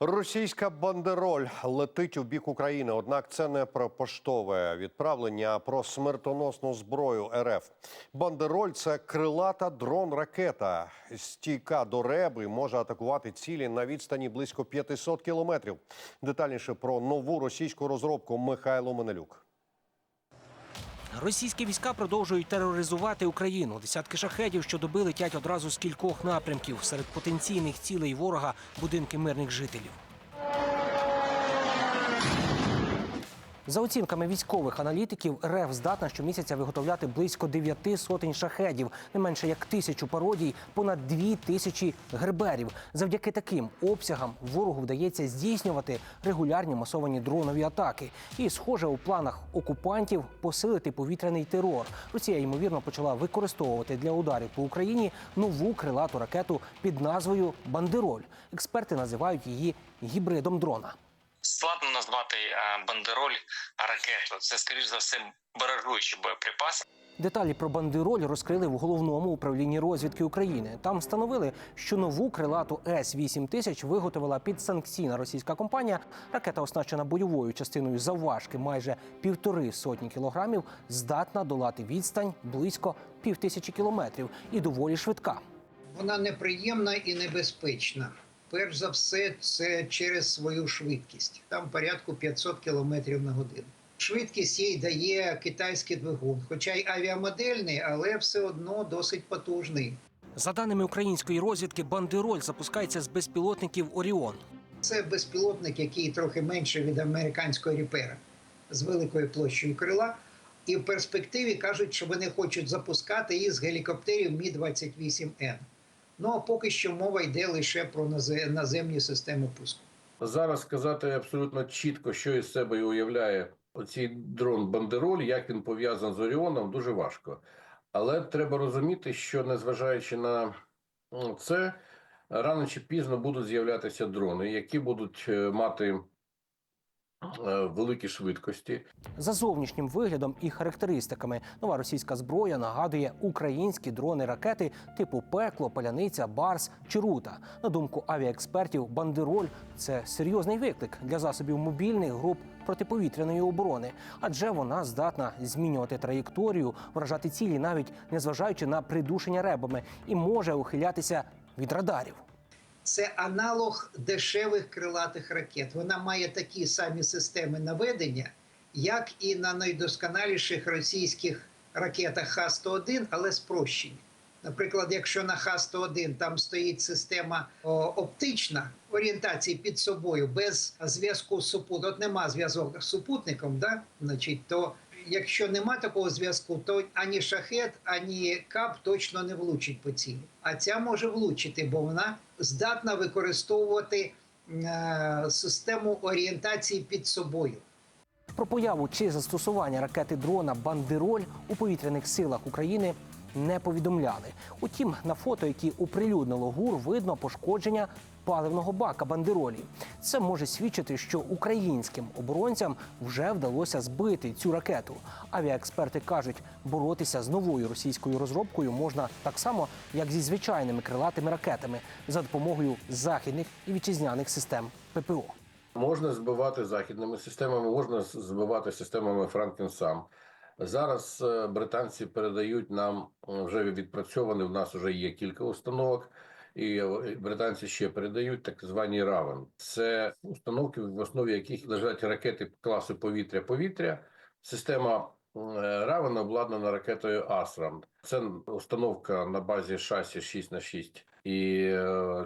Російська бандероль летить у бік України. Однак це не про поштове відправлення, а про смертоносну зброю РФ. Бандероль це крилата дрон-ракета. Стійка до реби може атакувати цілі на відстані близько 500 кілометрів. Детальніше про нову російську розробку Михайло Менелюк. Російські війська продовжують тероризувати Україну. Десятки шахедів щодоби летять одразу з кількох напрямків. Серед потенційних цілей ворога будинки мирних жителів. За оцінками військових аналітиків, РФ здатна щомісяця виготовляти близько дев'яти сотень шахедів, не менше як тисячу пародій, понад дві тисячі герберів. Завдяки таким обсягам ворогу вдається здійснювати регулярні масовані дронові атаки. І, схоже, у планах окупантів посилити повітряний терор. Росія ймовірно почала використовувати для ударів по Україні нову крилату ракету під назвою Бандероль. Експерти називають її гібридом дрона. Складно назвати е, бандероль ракету. Це скоріш за все баражуючий боєприпас. Деталі про бандероль розкрили в головному управлінні розвідки України. Там встановили, що нову крилату С 8000 виготовила підсанкційна російська компанія. Ракета, оснащена бойовою частиною завважки майже півтори сотні кілограмів, здатна долати відстань близько півтисячі кілометрів і доволі швидка. Вона неприємна і небезпечна. Перш за все, це через свою швидкість. Там порядку 500 км на годину. Швидкість їй дає китайський двигун, хоча й авіамодельний, але все одно досить потужний. За даними української розвідки, бандероль запускається з безпілотників Оріон. Це безпілотник, який трохи менше від американського ріпера з великою площею крила. І в перспективі кажуть, що вони хочуть запускати її з гелікоптерів Мі 28 Н. Ну а поки що мова йде лише про наземні системи пуску. Зараз сказати абсолютно чітко, що із себе уявляє оцей дрон Бандероль, як він пов'язаний з Оріоном, дуже важко. Але треба розуміти, що незважаючи на це, рано чи пізно будуть з'являтися дрони, які будуть е, мати великі швидкості, За зовнішнім виглядом і характеристиками нова російська зброя нагадує українські дрони-ракети типу пекло, паляниця, барс чи рута. На думку авіаекспертів, бандероль це серйозний виклик для засобів мобільних груп протиповітряної оборони, адже вона здатна змінювати траєкторію, вражати цілі, навіть незважаючи на придушення ребами, і може ухилятися від радарів. Це аналог дешевих крилатих ракет. Вона має такі самі системи наведення, як і на найдосконаліших російських ракетах Х-101, але спрощені. Наприклад, якщо на Х-101 там стоїть система оптична орієнтації під собою без зв'язку з супутником, от нема зв'язок з супутником, да? Значить, то якщо нема такого зв'язку, то ані шахет, ані кап точно не влучить по цілі. А ця може влучити, бо вона здатна використовувати е, систему орієнтації під собою. Про появу чи застосування ракети дрона Бандероль у повітряних силах України не повідомляли. Утім, на фото, які оприлюднило ГУР, видно пошкодження паливного бака бандеролі. Це може свідчити, що українським оборонцям вже вдалося збити цю ракету. Авіаексперти кажуть, боротися з новою російською розробкою можна так само, як зі звичайними крилатими ракетами за допомогою західних і вітчизняних систем ППО. Можна збивати західними системами, можна збивати системами Франкен-Сам. Зараз е, британці передають нам е, вже відпрацьовані. В нас вже є кілька установок, і е, британці ще передають так звані Равен. Це установки, в основі яких лежать ракети класу повітря-повітря. Система Равен обладнана ракетою Асрам. Це установка на базі шасі 6 на 6 і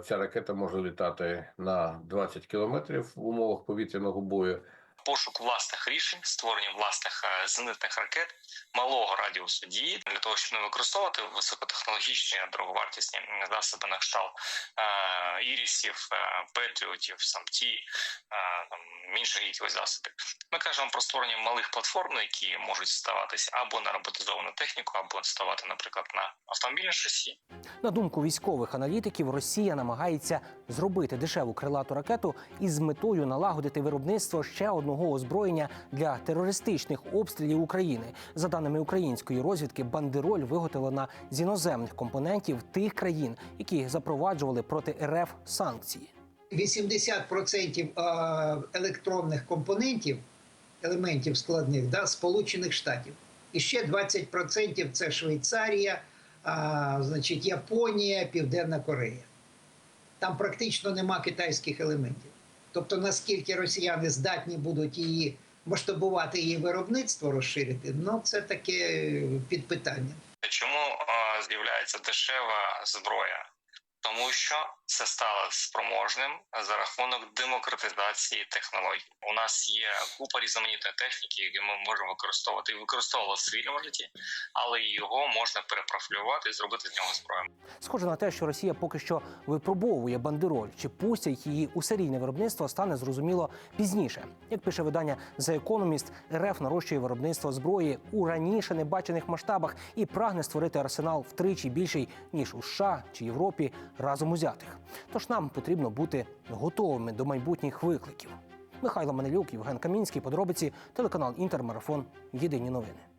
ця ракета може літати на 20 кілометрів в умовах повітряного бою. Пошук власних рішень, створення власних е, зенитних ракет малого радіусу дії для того, щоб не використовувати високотехнологічні дороговартісні засоби на кшталт е, ірісів, е, петріотів, самті, е, там інших якихось засобів. Ми кажемо про створення малих платформ, які можуть ставатися або на роботизовану техніку, або ставати, наприклад, на автомобільне шасі. На думку військових аналітиків, Росія намагається зробити дешеву крилату ракету із метою налагодити виробництво ще одного озброєння для терористичних обстрілів України. За даними української розвідки, бандероль виготовлена з іноземних компонентів тих країн, які запроваджували проти РФ санкції. 80% е, електронних компонентів, елементів складних, да, Сполучених Штатів. І ще 20% це Швейцарія, а, значить, Японія, Південна Корея. Там практично нема китайських елементів. Тобто, наскільки росіяни здатні будуть її масштабувати її виробництво розширити, ну це таке під питанням. Чому з'являється дешева зброя? Тому що це стало спроможним за рахунок демократизації технологій. У нас є купа різноманітної техніки, які ми можемо використовувати і використовували в цивільному житті, але його можна перепрофілювати і зробити з нього зброю. Схоже на те, що Росія поки що випробовує бандероль. Чи пустять її у серійне виробництво, стане зрозуміло пізніше. Як пише видання The Economist, РФ нарощує виробництво зброї у раніше небачених масштабах і прагне створити арсенал втричі більший ніж у США чи Європі разом узятих. Тож нам потрібно бути готовими до майбутніх викликів. Михайло Манелюк, Євген Камінський, подробиці, телеканал Інтермарафон. Єдині новини.